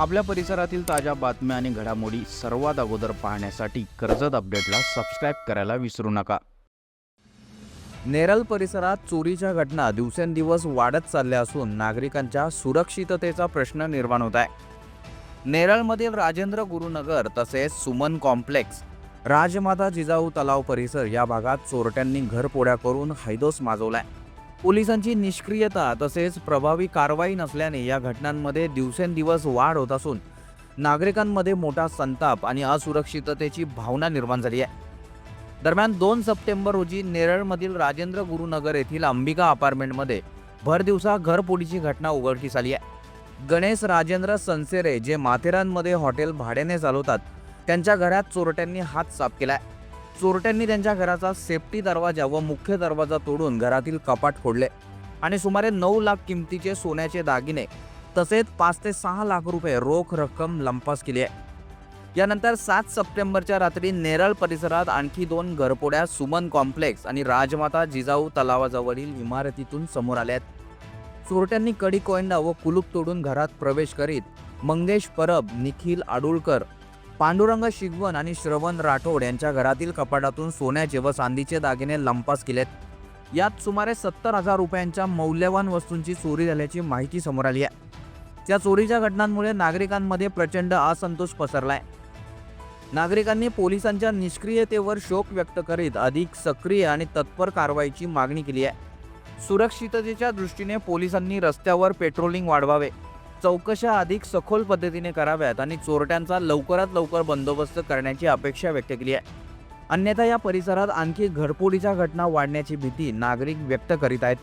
आपल्या परिसरातील ताज्या बातम्या आणि घडामोडी सर्वात अगोदर पाहण्यासाठी कर्जत अपडेटला सबस्क्राईब करायला विसरू नका. नेरल परिसरात चोरीच्या घटना दिवसेंदिवस वाढत चालल्या असून नागरिकांच्या सुरक्षिततेचा प्रश्न निर्माण होत आहे. नेरळमधील राजेंद्र गुरुनगर तसेच सुमन कॉम्प्लेक्स राजमाता जिजाऊ तलाव परिसर या भागात चोरट्यांनी घरपोड्या करून हैदोस माजवलाय. पोलिसांची निष्क्रियता तसेच प्रभावी कारवाई नसल्याने या घटनांमध्ये दिवसेंदिवस वाढ होत असून नागरिकांमध्ये मोठा संताप आणि असुरक्षिततेची भावना निर्माण झाली आहे. दरम्यान दोन सप्टेंबर रोजी नेरळमधील राजेंद्र गुरुनगर येथील अंबिका अपार्टमेंटमध्ये भरदिवसा घरपोडीची घटना उघडकीस आली आहे. गणेश राजेंद्र सनसेरे जे माथेरानमध्ये हॉटेल भाड्याने चालवतात त्यांच्या घरात चोरट्यांनी हात साफ केला आहे. चोरट्यांनी त्यांच्या घराचा सेफ्टी दरवाजा व मुख्य दरवाजा तोडून घरातील कपाट फोडले आणि सुमारे नऊ लाख किमतीचे सोन्याचे दागिने तसेच पाच ते सहा लाख रुपये रोख रक्कम लंपास केली आहे. यानंतर सात सप्टेंबरच्या रात्री नेरळ परिसरात आणखी दोन घरपोड्या सुमन कॉम्प्लेक्स आणि राजमाता जिजाऊ तलावाजवळील इमारतीतून समोर आल्या आहेत. चोरट्यांनी कडी कोयंडा व कुलूप तोडून घरात प्रवेश करीत मंगेश परब निखिल आडुळकर पांडुरंग शिगवण आणि श्रवण राठोड यांच्या घरातील कपाटातून सोन्याचे व चांदीचे दागिने लंपास केलेत. यात सुमारे सत्तर हजार रुपयांच्या मौल्यवान वस्तूंची चोरी झाल्याची माहिती समोर आली आहे. त्या चोरीच्या घटनांमुळे नागरिकांमध्ये प्रचंड असंतोष पसरलाय. नागरिकांनी पोलिसांच्या निष्क्रियतेवर शोक व्यक्त करीत अधिक सक्रिय आणि तत्पर कारवाईची मागणी केली आहे. सुरक्षिततेच्या दृष्टीने पोलिसांनी रस्त्यावर पेट्रोलिंग वाढवावे. चौकशा अधिक सखोल पद्धतीने कराव्यात आणि चोरट्यांचा लवकरात लवकर बंदोबस्त करण्याची अपेक्षा व्यक्त केली आहे. अन्यथा या परिसरात आणखी घरपोडीच्या घटना वाढण्याची भीती नागरिक व्यक्त करीत आहेत.